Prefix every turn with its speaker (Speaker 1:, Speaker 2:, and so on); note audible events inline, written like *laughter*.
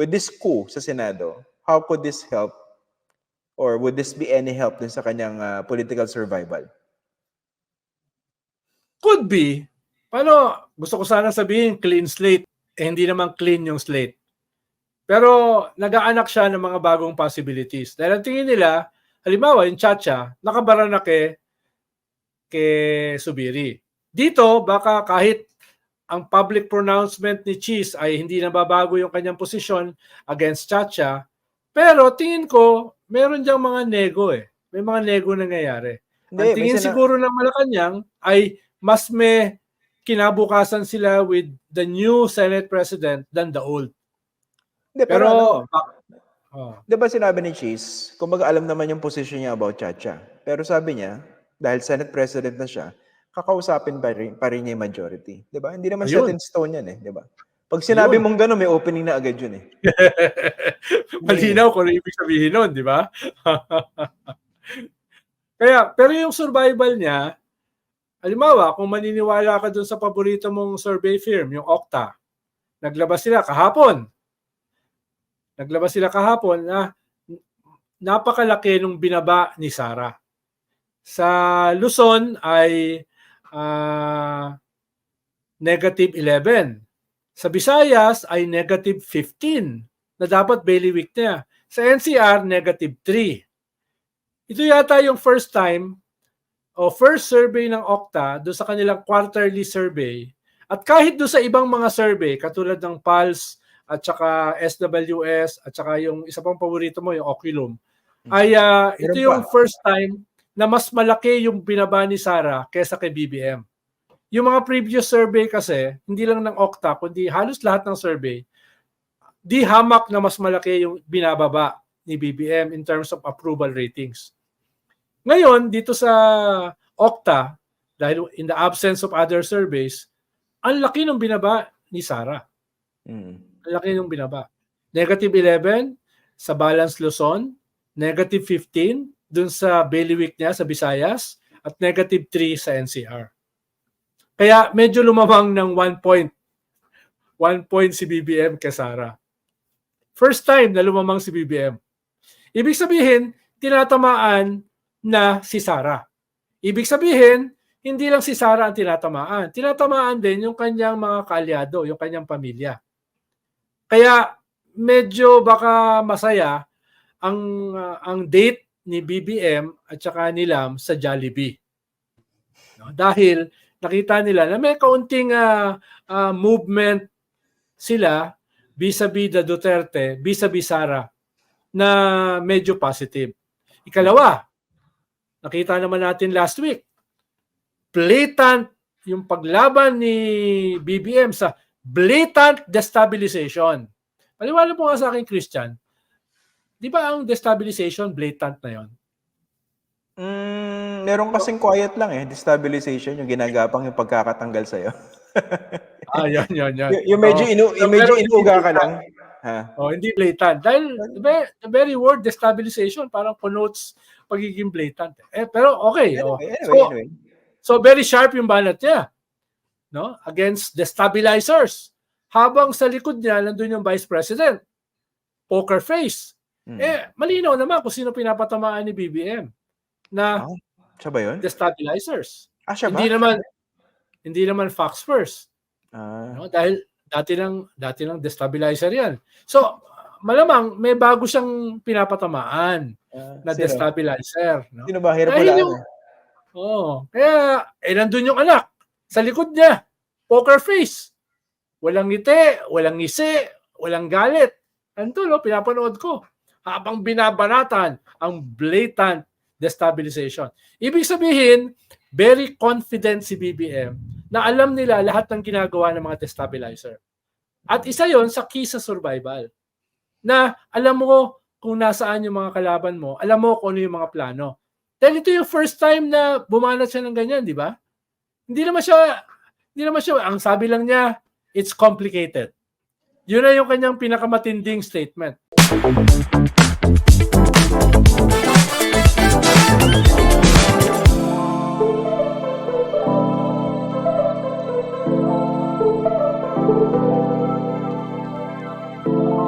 Speaker 1: with this coup sa Senado, how could this help or would this be any help dun sa kanyang ah, political survival?
Speaker 2: Could be. Paano, gusto ko sana sabihin clean slate. Eh, hindi naman clean yung slate. Pero nag-aanak siya ng mga bagong possibilities. Dahil ang tingin nila, halimbawa yung Chacha, nakabara na kay, kay Subiri. Dito, baka kahit ang public pronouncement ni Cheese ay hindi nababago yung kanyang posisyon against Chacha, pero tingin ko, meron diyang mga nego eh. May mga nego na nangyayari. Ang
Speaker 1: may
Speaker 2: tingin siguro ng Malacanang ay mas may kinabukasan sila with the new Senate President than the old.
Speaker 1: Hindi, pero,
Speaker 2: Pero,
Speaker 1: ano,
Speaker 2: oh,
Speaker 1: di ba sinabi ni Cheese, kumbaga alam naman yung position niya about Chacha. Pero sabi niya, dahil Senate President na siya, kakausapin pa rin, pa rin niya yung majority. Di ba? Hindi naman
Speaker 2: Ayun.
Speaker 1: set in stone yan eh. Di ba? Pag sinabi
Speaker 2: Ayun.
Speaker 1: mong gano'n, may opening na agad yun eh. *laughs*
Speaker 2: malinaw kung ano ibig sabihin nun, di ba? *laughs* Kaya, pero yung survival niya, halimbawa, kung maniniwala ka dun sa paborito mong survey firm, yung Okta, naglabas sila kahapon. Naglabas sila kahapon na napakalaki nung binaba ni Sara. Sa Luzon ay ah, negative 11. Sa Visayas ay negative 15 na dapat bailiwick niya. Sa NCR, negative 3. Ito yata yung first time o first survey ng Okta do sa kanilang quarterly survey. At kahit do sa ibang mga survey, katulad ng Pulse at saka SWS at saka yung isa pang paborito mo, yung Oculum, ay ah, ito yung first time na mas malaki yung binaba ni Sara kesa kay BBM. Yung mga previous survey kasi, hindi lang ng Okta, kundi halos lahat ng survey, di hamak na mas malaki yung binababa ni BBM in terms of approval ratings. Ngayon, dito sa Okta, dahil in the absence of other surveys, ang laki ng binaba ni Sara.
Speaker 1: Mm.
Speaker 2: Ang laki ng binaba. Negative 11 sa Balance Luzon, negative 15 dun sa bailiwick niya sa Visayas, at negative 3 sa NCR. Kaya medyo lumamang ng 1 point. 1 point si BBM kay Sara. First time na lumamang si BBM. Ibig sabihin, tinatamaan na si Sara. Ibig sabihin, hindi lang si Sara ang tinatamaan. Tinatamaan din yung kanyang mga kaalyado, yung kanyang pamilya. Kaya medyo baka masaya ang uh, ang date ni BBM at saka ni Lam sa Jollibee. No? Dahil nakita nila na may kaunting ah, ah, movement sila vis-a-vis the Duterte, vis-a-vis Sara na medyo positive. Ikalawa, nakita naman natin last week, blatant yung paglaban ni BBM sa blatant destabilization. Paliwanag mo nga sa akin, Christian, di ba ang destabilization blatant na yon?
Speaker 1: Mm, meron kasing quiet lang eh, destabilization, yung ginagapang yung pagkakatanggal sa'yo. *laughs*
Speaker 2: Ah, yan, yan, yan.
Speaker 1: Y- yung medyo, inu, yung medyo inuuga ka lang. Ha?
Speaker 2: Oh, hindi blatant. Dahil the very, the very word destabilization parang connotes pagiging blatant. Eh, pero okay. oh.
Speaker 1: Anyway, anyway,
Speaker 2: So,
Speaker 1: anyway.
Speaker 2: So very sharp yung banat niya. No? Against the stabilizers. Habang sa likod niya nandun yung vice president. Poker face.
Speaker 1: Mm.
Speaker 2: Eh malinaw naman kung sino pinapatamaan ni BBM na
Speaker 1: Ah, Siya ba yun?
Speaker 2: the stabilizers.
Speaker 1: Ah, siya ba?
Speaker 2: Hindi naman hindi naman Fox first,
Speaker 1: Ah,
Speaker 2: no? Dahil dati lang dati lang destabilizer 'yan. So malamang may bago siyang pinapatamaan
Speaker 1: ah,
Speaker 2: na
Speaker 1: sino?
Speaker 2: destabilizer, no?
Speaker 1: Sino ba? Hirap wala.
Speaker 2: yung- Oo. Kaya, eh, nandun yung anak. Sa likod niya. Poker face. Walang ngiti, walang ngisi, walang galit. Ando, no, pinapanood ko. Habang binabanatan ang blatant destabilization. Ibig sabihin, very confident si BBM na alam nila lahat ng ginagawa ng mga destabilizer. At isa yon sa key sa survival. Na alam mo kung nasaan yung mga kalaban mo, alam mo kung ano yung mga plano. Dahil ito yung first time na bumanat siya ng ganyan, di ba? Hindi naman siya, hindi naman siya, ang sabi lang niya, it's complicated. Yun na yung kanyang pinakamatinding statement. Thank you.